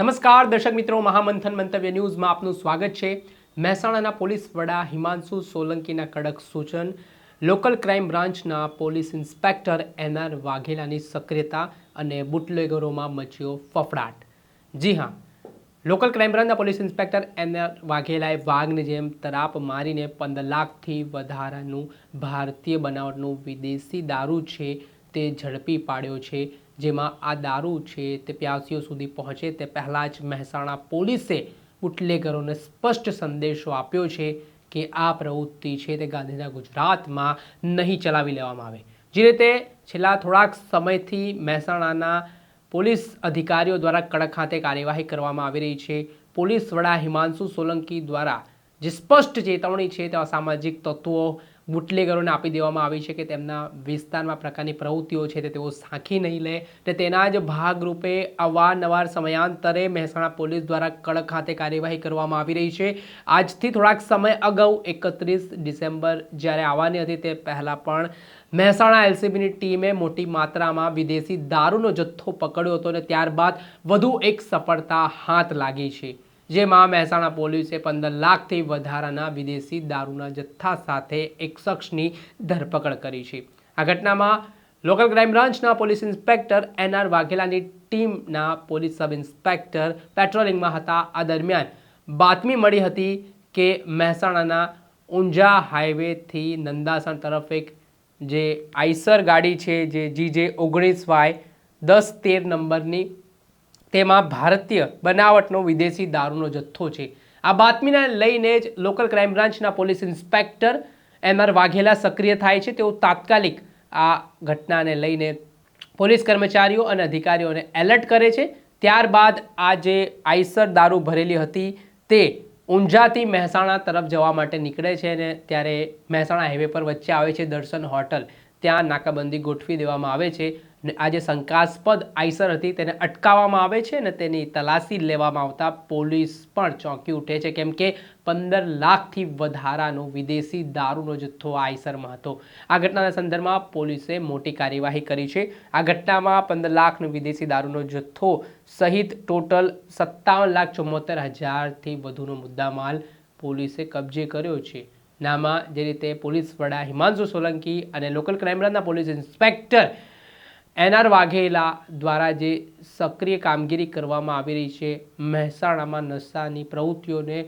નમસ્કાર, દર્શક મિત્રો. મહામંથન મંતવ્ય ન્યૂઝમાં આપનું સ્વાગત છે. મહેસાણાના પોલીસ વડા હિમાંશુ સોલંકીના કડક સૂચન. લોકલ ક્રાઇમ બ્રાન્ચના પોલીસ ઇન્સ્પેક્ટર એનઆર વાઘેલાની સક્રિયતા અને બુટલેગરોમાં મચ્યો ફફડાટ. જી હા, લોકલ ક્રાઇમ બ્રાન્ચના પોલીસ ઇન્સ્પેક્ટર એનઆર વાઘેલાએ વાઘની જેમ તરાપ મારીને પંદર લાખથી વધારાનું ભારતીય બનાવટનું વિદેશી દારૂ છે તે ઝડપી પાડ્યો છે. જેમાં આ દારૂ છે તે પ્યાસીઓ સુધી પહોંચે તે પહેલાં જ મહેસાણા પોલીસે બુટલેગરોને સ્પષ્ટ સંદેશો આપ્યો છે કે આ પ્રવૃત્તિ છે તે ગાંધીના ગુજરાતમાં નહીં ચલાવી લેવામાં આવે. જે રીતે છેલ્લા થોડાક સમયથી મહેસાણાના પોલીસ અધિકારીઓ દ્વારા કડક હાથે કાર્યવાહી કરવામાં આવી રહી છે. પોલીસ વડા હિમાંશુ સોલંકી દ્વારા જે સ્પષ્ટ ચેતવણી છે તે સામાજિક તત્વો બુટલેગરોને આપી દેવામાં આવી છે કે તેમના વિસ્તારમાં પ્રકારની પ્રવૃત્તિઓ છે તે તેઓ સાંખી નહીં લે. તે તેના જ ભાગરૂપે અવારનવાર સમયાંતરે મહેસાણા પોલીસ દ્વારા કડક ખાતે કાર્યવાહી કરવામાં આવી રહી છે. આજથી થોડાક સમય અગાઉ એકત્રીસ ડિસેમ્બર જ્યારે આવવાની હતી તે પહેલાં પણ મહેસાણા એલસીબીની ટીમે મોટી માત્રામાં વિદેશી દારૂનો જથ્થો પકડ્યો હતો અને ત્યારબાદ વધુ એક સફળતા હાથ લાગી છે. જેમાં મહેસાણા પોલીસે પંદર લાખથી વધારાના વિદેશી દારૂના જથ્થા સાથે એક શખ્સની ધરપકડ કરી છે. આ ઘટનામાં લોકલ ક્રાઇમ બ્રાન્ચના પોલીસ ઇન્સ્પેક્ટર એનઆર વાઘેલાની ટીમના પોલીસ સબ ઇન્સ્પેક્ટર પેટ્રોલિંગમાં હતા. આ દરમિયાન બાતમી મળી હતી કે મહેસાણાના ઊંઝા હાઈવેથી નંદાસણ તરફ એક જે આઈસર ગાડી છે, જે જીજે ઓગણીસ વાય દસ તેર નંબરની તેમાં ભારતીય બનાવટનો વિદેશી દારૂનો જથ્થો છે. આ બાતમીને લઈને જ લોકલ ક્રાઇમ બ્રાન્ચના police inspector M R Vaghela સક્રિય થાય છે. તેઓ તાત્કાલિક આ ઘટનાને લઈને પોલીસ કર્મચારીઓ અને અધિકારીઓને એલર્ટ કરે છે. ત્યારબાદ આ જે આઈસર દારૂ ભરેલી હતી તે ઊંઝાથી મહેસાણા તરફ જવા માટે નીકળે છે અને ત્યારે મહેસાણા હાઈવે પર વચ્ચે આવે છે દર્શન હોટલ. ત્યાં નાકાબંધી ગોઠવી દેવામાં આવે છે. આ જે શંકાસ્પદ આઈસર હતી, તેને અટકાવવામાં આવે છે અને તેની તલાશી લેવામાં આવતા પોલીસ પણ ચોંકી ઉઠે છે, કેમ કે પંદર લાખથી વધારાનો વિદેશી દારૂનો જથ્થો આઈસરમાં હતો. આ ઘટનાના સંદર્ભમાં પોલીસે મોટી કાર્યવાહી કરી છે. આ ઘટનામાં પંદર લાખનો વિદેશી દારૂનો જથ્થો સહિત ટોટલ સત્તાવન લાખ ચુમ્મોતેર હજારથી વધુનો મુદ્દામાલ પોલીસે કબજે કર્યો છે. નામાં જે રીતે પોલીસ વડા હિમાંશુ સોલંકી અને લોકલ ક્રાઇમ બ્રાન્ચના police inspector N R Vaghela દ્વારા જે સક્રિય કામગીરી કરવામાં આવી રહી છે, મહેસાણામાં નશાની પ્રવૃત્તિઓને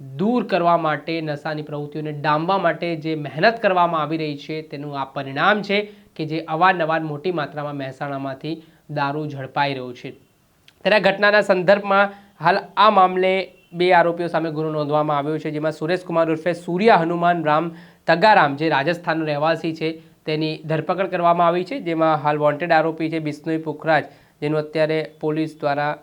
દૂર કરવા માટે, નશાની પ્રવૃત્તિઓને ડામવા માટે જે મહેનત કરવામાં આવી રહી છે, તેનું આ પરિણામ છે કે જે અવારનવાર મોટી માત્રામાં મહેસાણામાંથી દારૂ ઝડપાઈ રહ્યો છે. ત્યારે ઘટનાના સંદર્ભમાં હાલ આ મામલે બે આરોપીઓ સામે ગુનો નોંધવામાં આવ્યો છે, જેમાં સુરેશકુમાર ઉર્ફે સૂર્યા હનુમાન રામ તગારામ, જે રાજસ્થાનનો રહેવાસી છે તેની ધરપકડ કરવામાં આવી છે, જેમાં હાલ વોન્ટેડ આરોપી છે બિશ્નોઈ પુખરાજ, જેનું અત્યારે પોલીસ દ્વારા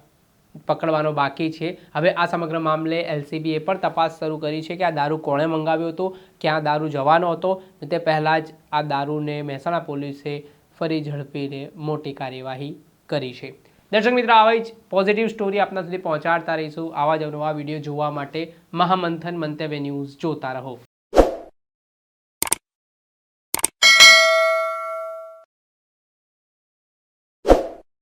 પકડવાનો બાકી છે. હવે આ સમગ્ર મામલે એલસીબીએ પણ તપાસ શરૂ કરી છે કે આ દારૂ કોણે મંગાવ્યો હતો, ક્યાં દારૂ જવાનો હતો તે પહેલાં જ આ દારૂને મહેસાણા પોલીસે ફરી ઝડપીને મોટી કાર્યવાહી કરી છે. દર્શક મિત્રો આવી જ પોઝિટિવ સ્ટોરી આપના સુધી પહોંચાડતા રહીશું. આવા જ નવા વીડિયો જોવા માટે મહામંથન મંતવ્ય ન્યૂઝ જોતા રહો.